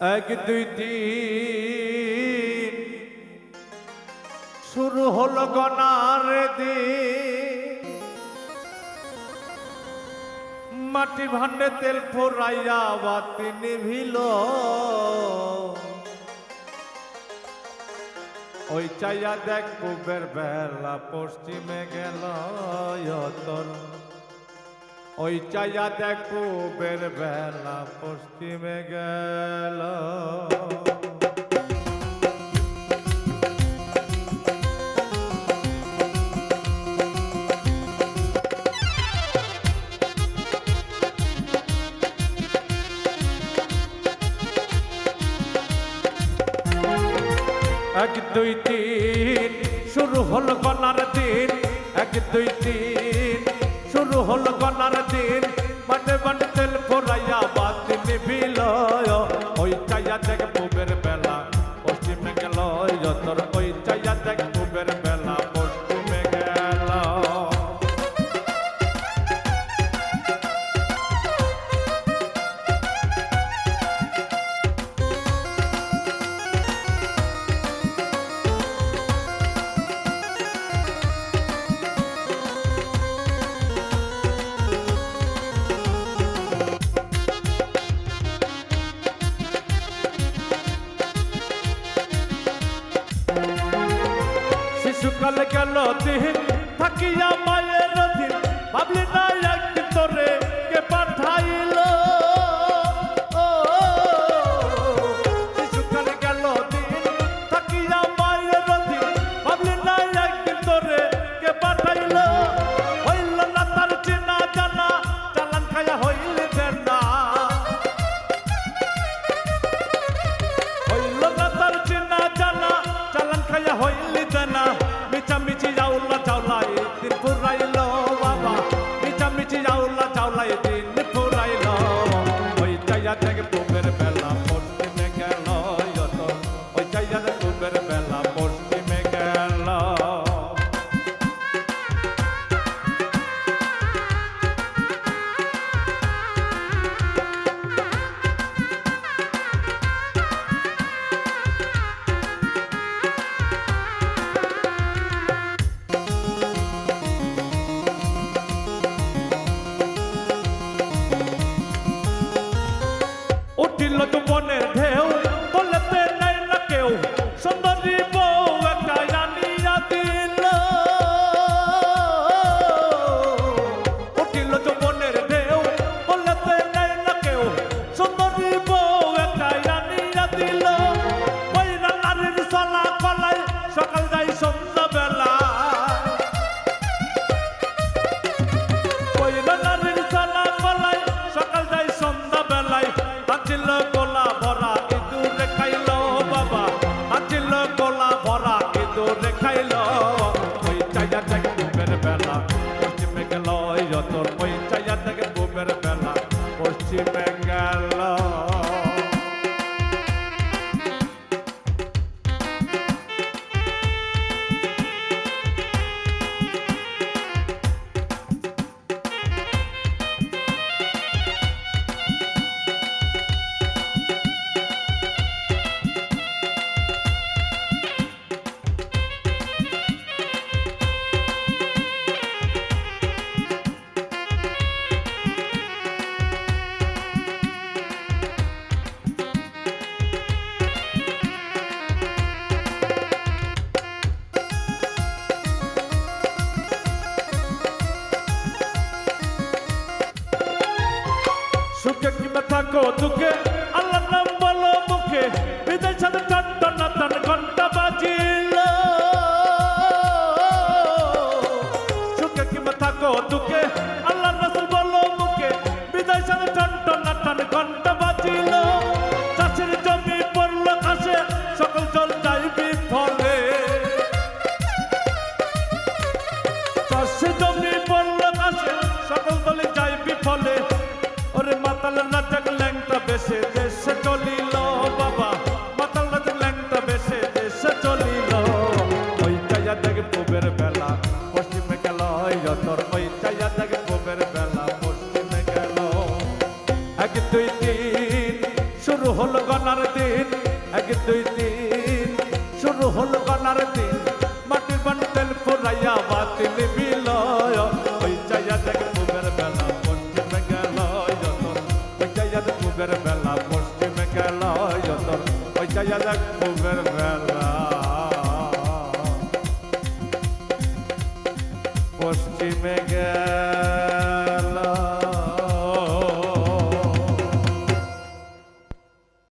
এক দুই তিন শুরু হলো গনার দিন। মাটি ভান্ডে তেল ফোরাইয়া বাতি নিভিল ওই চাইয়া দেখ কুবের বেলা পশ্চিমে গেল তোর ওই চাইয়া দেখ কুবের বেলা পশ্চিমে গেল। এক, দুই, তিন, শুরু হল গনার দিন। এক, দুই, তিন শুরু হল গনার দিন। বাটে বাটে তেল থাকিয়া মায়ের দিন ভাবলি যাওলা উঠিল বনের আছিল গোলা ভরা ইঁদুরে খাইল বাবা। আছিল গোলা ভরা ইঁদুরে খাইল ওই চাইয়া গেল যতর ওই চাইয়া সুখে কিংবা থাকো দুঃখে আল্লাহ নাম বলো মুখে। হৃদয় সাথে টান টান টান ঘণ্টা বাজিল। সুখে কিংবা থাকো দুঃখে আল্লাহ রাসূল বলো মুখে। হৃদয় সাথে টান টান টান ঘণ্টা বাজিল। চাষের জমি পড়ল কাছে সকল জল যাইবি ফলে চাষে জমি পড়ল কাছে সকল দলে যাই বিফলে। শুরু হলো গনার দিন, এক, দুই, তিন। শুরু হলো গনার দিন, মাটির বান্ডেল ফুরাইয়া বাতিল বিলয়। ওই চাইয়া দেখ পুবের বেলা, পশ্চিমে গেল ওই চাইয়া দেখ পুবের বেলা, পশ্চিমে গেল ওই চাইয়া দেখ পুবের বেলা। পশ্চিমে গেল